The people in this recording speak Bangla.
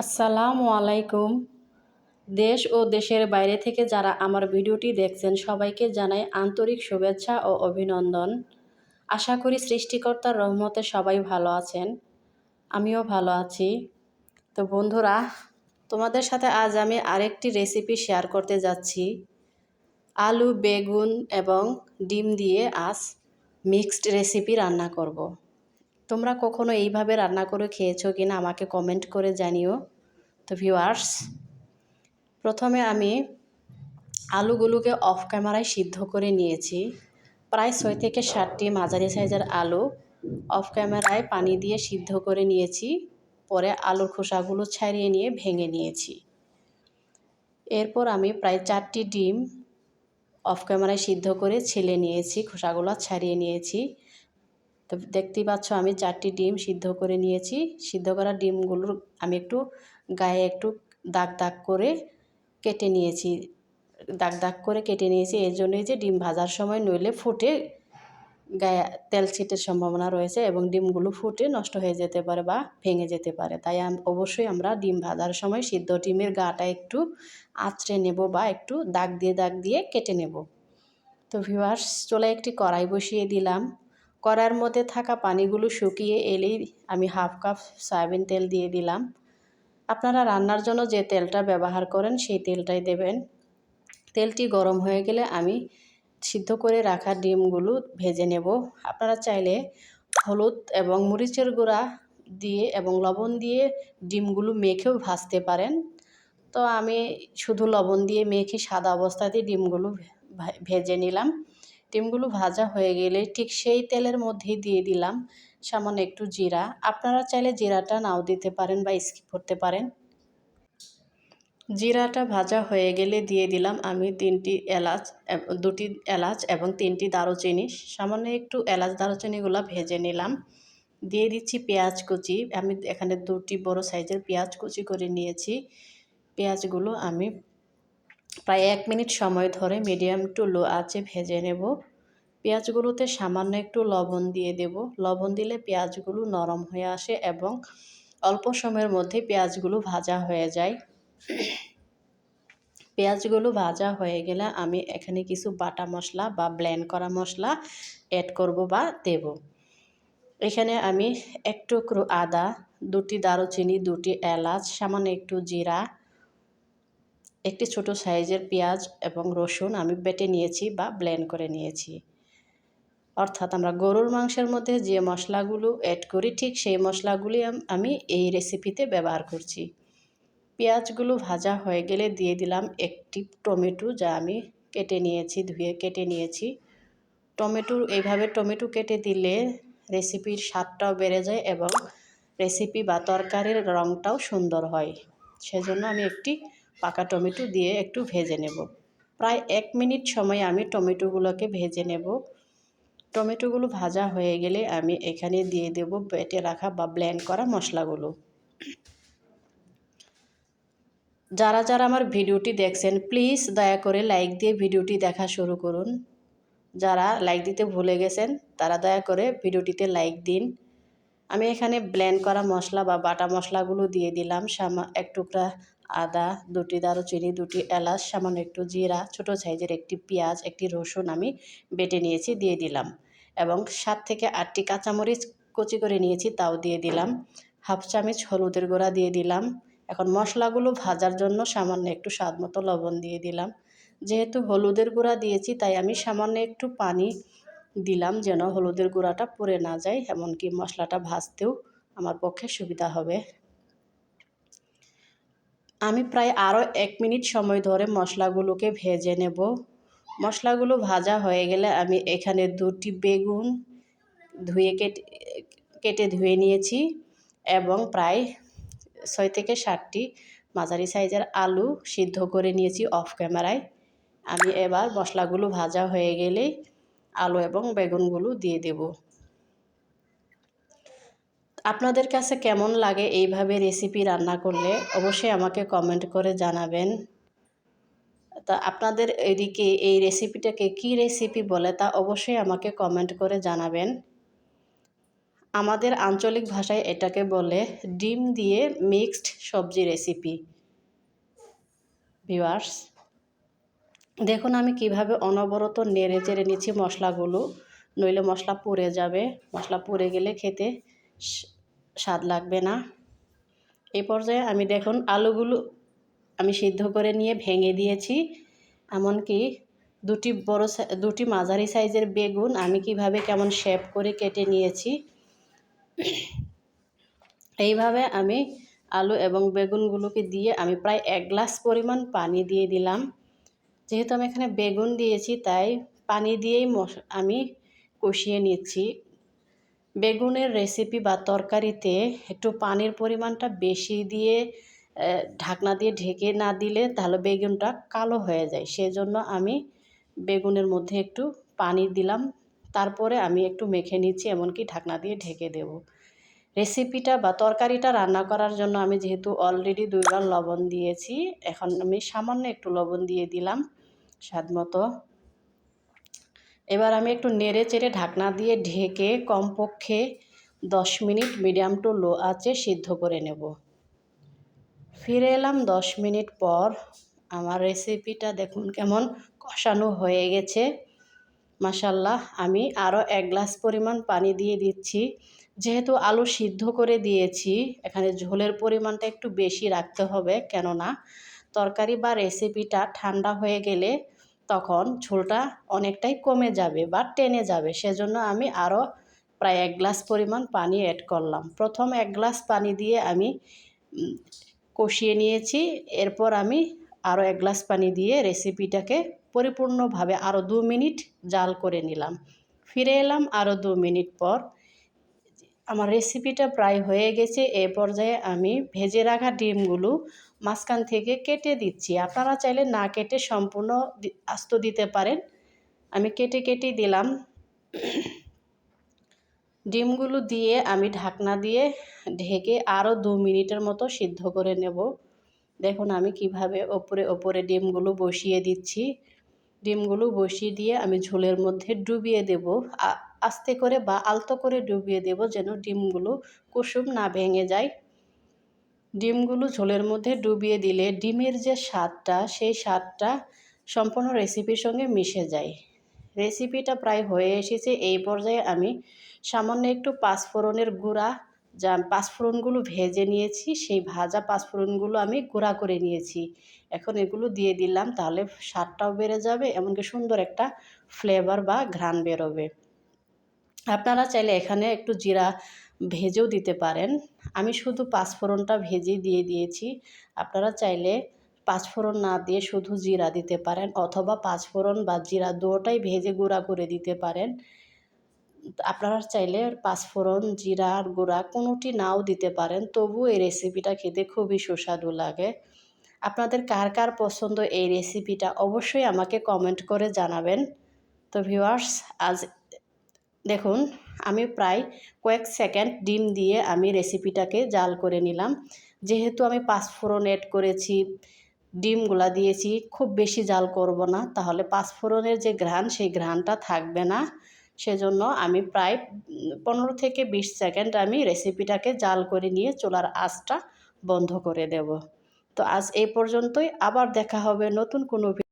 আসসালামু আলাইকুম। দেশ ও দেশের বাইরে থেকে যারা আমার ভিডিওটি দেখছেন, সবাইকে জানাই আন্তরিক শুভেচ্ছা ও অভিনন্দন। আশা করি সৃষ্টিকর্তার রহমতে সবাই ভালো আছেন। আমিও ভালো আছি। তো বন্ধুরা, তোমাদের সাথে আজ আমি আরেকটি রেসিপি শেয়ার করতে যাচ্ছি। আলু, বেগুন এবং ডিম দিয়ে আজ মিক্সড রেসিপি রান্না করব। তোমরা কখনো এইভাবে রান্না করে খেয়েছো কিনা আমাকে কমেন্ট করে জানিও, তো ভিউয়ার্স প্রথমে আমি আলুগুলোকে অফ ক্যামেরায় সিদ্ধ করে নিয়েছি। প্রায় ছয় থেকে সাতটি মাঝারি সাইজের আলু অফ ক্যামেরায় পানি দিয়ে সিদ্ধ করে নিয়েছি। পরে আলুর খোসাগুলো ছাড়িয়ে নিয়ে ভেঙে নিয়েছি। এরপর আমি প্রায় চারটি ডিম অফ ক্যামেরায় সিদ্ধ করে ছেলে নিয়েছি, খোসাগুলো ছাড়িয়ে নিয়েছি। তো দেখতেই পাচ্ছ আমি চারটি ডিম সিদ্ধ করে নিয়েছি। সিদ্ধ করা ডিমগুলোর আমি একটু গায়ে একটু দাগ দাগ করে কেটে নিয়েছি। দাগ দাগ করে কেটে নিয়েছি। এর জন্যই যে ডিম ভাজার সময় নইলে ফুটে গায়ে তেল ছিটের সম্ভাবনা রয়েছে এবং ডিমগুলো ফুটে নষ্ট হয়ে যেতে পারে বা ভেঙে যেতে পারে। তাই অবশ্যই আমরা ডিম ভাজার সময় সিদ্ধ ডিমের গাটা একটু আঁচড়ে নেব বা একটু দাগ দিয়ে দাগ দিয়ে কেটে নেব। তো ভিউয়ার্স চলে একটি কড়াই বসিয়ে দিলাম। কড়ার মধ্যে থাকা পানিগুলো শুকিয়ে এলেই আমি হাফ কাপ সয়াবিন তেল দিয়ে দিলাম। আপনারা রান্নার জন্য যে তেলটা ব্যবহার করেন সেই তেলটাই দেবেন। তেলটি গরম হয়ে গেলে আমি সিদ্ধ করে রাখা ডিমগুলো ভেজে নেব। আপনারা চাইলে হলুদ এবং মরিচের গুঁড়া দিয়ে এবং লবণ দিয়ে ডিমগুলো মেখেও ভাজতে পারেন। তো আমি শুধু লবণ দিয়ে মেখে সাদা অবস্থাতেই ডিমগুলো ভেজে নিলাম। ডিমগুলো ভাজা হয়ে গেলে ঠিক সেই তেলের মধ্যেই দিয়ে দিলাম সামান্য একটু জিরা। আপনারা চাইলে জিরাটা নাও দিতে পারেন বা স্কিপ করতে পারেন। জিরাটা ভাজা হয়ে গেলে দিয়ে দিলাম আমি তিনটি এলাচ দুটি এলাচ এবং তিনটি দারুচিনি। সামান্য একটু এলাচ দারুচিনিগুলো ভেজে নিলাম। দিয়ে দিচ্ছি পেঁয়াজ কুচি। আমি এখানে দুটি বড় সাইজের পেঁয়াজ কুচি করে নিয়েছি। পেঁয়াজগুলো আমি প্রায় এক মিনিট সময় ধরে মিডিয়াম টু লো আঁচে ভেজে নেব। পেঁয়াজগুলোতে সামান্য একটু লবণ দিয়ে দেব। লবণ দিলে পেঁয়াজগুলো নরম হয়ে আসে এবং অল্প সময়ের মধ্যে পেঁয়াজগুলো ভাজা হয়ে যায়। পেঁয়াজগুলো ভাজা হয়ে গেলে আমি এখানে কিছু বাটা মশলা বা ব্লেন্ড করা মশলা অ্যাড করব বা দেব। এখানে আমি এক টুকরো আদা, দুটি দারুচিনি, দুটি এলাচ, সামান্য একটু জিরা একটি ছোট সাইজের পেঁয়াজ এবং রসুন আমি বেটে নিয়েছি বা ব্লেন্ড করে নিয়েছি। অর্থাৎ আমরা গরুর মাংসের মধ্যে যে মশলাগুলো অ্যাড করি, ঠিক সেই মশলাগুলি আমি এই রেসিপিতে ব্যবহার করছি। পেঁয়াজগুলো ভাজা হয়ে গেলে দিয়ে দিলাম একটি টমেটো যা আমি কেটে নিয়েছি, ধুয়ে কেটে নিয়েছি। টমেটো, এইভাবে টমেটো কেটে দিলে রেসিপির স্বাদটাও বেড়ে যায় এবং রেসিপি বা তরকারির রঙটাও সুন্দর হয়। সেজন্য আমি একটি পাকা টমেটো দিয়ে একটু ভেজে নেব। প্রায় এক মিনিট সময় আমি টমেটোগুলোকে ভেজে নেব। টমেটোগুলো ভাজা হয়ে গেলে আমি এখানে দিয়ে দেব বেটে রাখা বা ব্লেন্ড করা মশলাগুলো। যারা যারা আমার ভিডিওটি দেখছেন, প্লিজ দয়া করে লাইক দিয়ে ভিডিওটি দেখা শুরু করুন। যারা লাইক দিতে ভুলে গেছেন, তারা দয়া করে ভিডিওটিতে লাইক দিন। আমি এখানে ব্লেন্ড করা মশলা বা বাটা মশলাগুলো দিয়ে দিলাম। সামা, এক টুকরা আদা, দুটি দারুচিনি, দুটি এলাচ, সামান্য একটু জিরা, ছোট সাইজের একটি পেঁয়াজ, একটি রসুন আমি বেটে নিয়েছি, দিয়ে দিলাম। এবং সাত থেকে আটটি কাঁচামরিচ কুচি করে নিয়েছি, তাও দিয়ে দিলাম। হাফ চামচ হলুদের গুঁড়া দিয়ে দিলাম। এখন মশলাগুলো ভাজার জন্য সামান্য একটু স্বাদ মতো লবণ দিয়ে দিলাম। যেহেতু হলুদের গুঁড়া দিয়েছি, তাই আমি সামান্য একটু পানি দিলাম যেন হলুদের গুঁড়াটা পুড়ে না যায়, এমনকি মশলাটা ভাজতেও আমার পক্ষে সুবিধা হবে। আমি প্রায় আরও এক মিনিট সময় ধরে মশলাগুলোকে ভেজে নেব। মশলাগুলো ভাজা হয়ে গেলে আমি এখানে দুটি বেগুন ধুয়ে কেটে কেটে ধুয়ে নিয়েছি এবং প্রায় ছয় থেকে সাতটি মাঝারি সাইজের আলু সিদ্ধ করে নিয়েছি অফ ক্যামেরায়। আমি এবার মশলাগুলো ভাজা হয়ে গেলেই আলু এবং বেগুনগুলো দিয়ে দেব। আপনাদের কাছে কেমন লাগে এইভাবে রেসিপি রান্না করলে? অবশ্যই আমাকে কমেন্ট করে জানাবেন। তা আপনাদের এদিকে এই রেসিপিটাকে কি রেসিপি বলে তা অবশ্যই আমাকে কমেন্ট করে জানাবেন। আমাদের আঞ্চলিক ভাষায় এটাকে বলে ডিম দিয়ে মিক্সড সবজি রেসিপি ভিওয়ার্স দেখুন আমি কীভাবে অনবরত নেড়ে চেড়ে নিচ্ছি মশলাগুলো। নইলে মশলা পুড়ে যাবে। মশলা পুড়ে গেলে খেতে স্বাদ লাগবে না। এই পর্যায়ে আমি দেখুন আলুগুলো আমি সিদ্ধ করে নিয়ে ভেঙে দিয়েছি। এমনকি দুটি বড় দুটি মাঝারি সাইজের বেগুন আমি কীভাবে কেমন শেপ করে কেটে নিয়েছি। এইভাবে আমি আলু এবং বেগুনগুলোকে দিয়ে আমি প্রায় এক গ্লাস পরিমাণ পানি দিয়ে দিলাম। যেহেতু আমি এখানে বেগুন দিয়েছি, তাই পানি দিয়েই আমি কষিয়ে নিচ্ছি। বেগুনের রেসিপি বা তরকারিতে একটু পানির পরিমাণটা বেশি দিয়ে ঢাকনা দিয়ে ঢেকে না দিলে তাহলে বেগুনটা কালো হয়ে যায়। সেজন্য আমি বেগুনের মধ্যে একটু পানি দিলাম। তারপরে আমি একটু মেখে নিচ্ছি, এমনকি ঢাকনা দিয়ে ঢেকে দেব। রেসিপিটা বা তরকারিটা রান্না করার জন্য আমি যেহেতু অলরেডি দুইবার লবণ দিয়েছি, এখন আমি সামান্য একটু লবণ দিয়ে দিলাম। স্বাদ মতো এবার আমি একটু নেড়ে চেড়ে ঢাকনা দিয়ে ঢেকে কমপক্ষে দশ মিনিট মিডিয়াম টু লো আঁচে সিদ্ধ করে নেব। ফিরে এলাম দশ মিনিট পর। আমার রেসিপিটা দেখুন কেমন কষানো হয়ে গেছে। মাসাল্লাহ আমি আরও এক গ্লাস পরিমাণ পানি দিয়ে দিচ্ছি। যেহেতু আলু সিদ্ধ করে দিয়েছি, এখানে ঝোলের পরিমাণটা একটু বেশি রাখতে হবে। কেননা, তরকারি বা রেসিপিটা ঠান্ডা হয়ে গেলে তখন ঝোলটা অনেকটাই কমে যাবে বা টেনে যাবে। সেজন্য আমি আরও প্রায় এক গ্লাস পরিমাণ পানি অ্যাড করলাম। প্রথম এক গ্লাস পানি দিয়ে আমি কষিয়ে নিয়েছি। এরপর আমি আরও এক গ্লাস পানি দিয়ে রেসিপিটাকে পরিপূর্ণভাবে আরও দু মিনিট জাল করে নিলাম। ফিরে এলাম আরও দু মিনিট পর। আমার রেসিপিটা প্রায় হয়ে গেছে। এ পর্যায়ে আমি ভেজে রাখা ডিমগুলো মাঝখান থেকে কেটে দিচ্ছি। আপনারা চাইলে না কেটে সম্পূর্ণ আস্ত দিতে পারেন। আমি কেটে কেটে দিলাম। ডিমগুলো দিয়ে আমি ঢাকনা দিয়ে ঢেকে আরও দু মিনিটের মতো সিদ্ধ করে নেব। দেখুন আমি কীভাবে ওপরে ওপরে ডিমগুলো বসিয়ে দিচ্ছি। ডিমগুলো বসিয়ে দিয়ে আমি ঝোলের মধ্যে ডুবিয়ে দেব। আস্তে করে বা আলতো করে ডুবিয়ে দেব যেন ডিমগুলো কুসুম না ভেঙে যায়। ডিমগুলো ঝোলের মধ্যে ডুবিয়ে দিলে ডিমের যে স্বাদটা, সেই স্বাদটা সম্পূর্ণ রেসিপির সঙ্গে মিশে যায়। রেসিপিটা প্রায় হয়ে এসেছে। এই পর্যায়ে আমি সামান্য একটু পাঁচফোড়নের গুঁড়া, যা পাঁচফোড়নগুলো ভেজে নিয়েছি, সেই ভাজা পাঁচফোড়নগুলো আমি গুঁড়া করে নিয়েছি। এখন এগুলো দিয়ে দিলাম, তাহলে স্বাদটাও বেড়ে যাবে, এমনকি সুন্দর একটা ফ্লেভার বা ঘ্রাণ বেরোবে। আপনারা চাইলে এখানে একটু জিরা ভেজেও দিতে পারেন। আমি শুধু পাঁচফোড়নটা ভেজে দিয়ে দিয়েছি। আপনারা চাইলে পাঁচফোড়ন না দিয়ে শুধু জিরা দিতে পারেন অথবা পাঁচফোড়ন বা জিরা দুটাই ভেজে গুঁড়া করে দিতে পারেন। আপনারা চাইলে পাঁচফোড়ন জিরার গুঁড়া কোনোটি নাও দিতে পারেন তবু এই রেসিপিটা খেতে খুবই সুস্বাদু লাগে। আপনাদের কার কার পছন্দ এই রেসিপিটা অবশ্যই আমাকে কমেন্ট করে জানাবেন। তো ভিউয়ার্স আজ দেখুন, আমি প্রায় কয়েক সেকেন্ড ডিম দিয়ে আমি রেসিপিটাকে জাল করে নিলাম। যেহেতু আমি পাঁচফোড়ন এড করেছি, ডিমগুলা দিয়েছি, খুব বেশি জাল করব না, তাহলে পাঁচফোড়নের যে ঘ্রাণ, সেই ঘ্রাণটা থাকবে না। সেজন্য আমি প্রায় পনেরো থেকে বিশ সেকেন্ড আমি রেসিপিটাকে জাল করে নিয়ে চুলার আঁচটা বন্ধ করে দেব। তো আজ এই পর্যন্তই, আবার দেখা হবে নতুন কোনো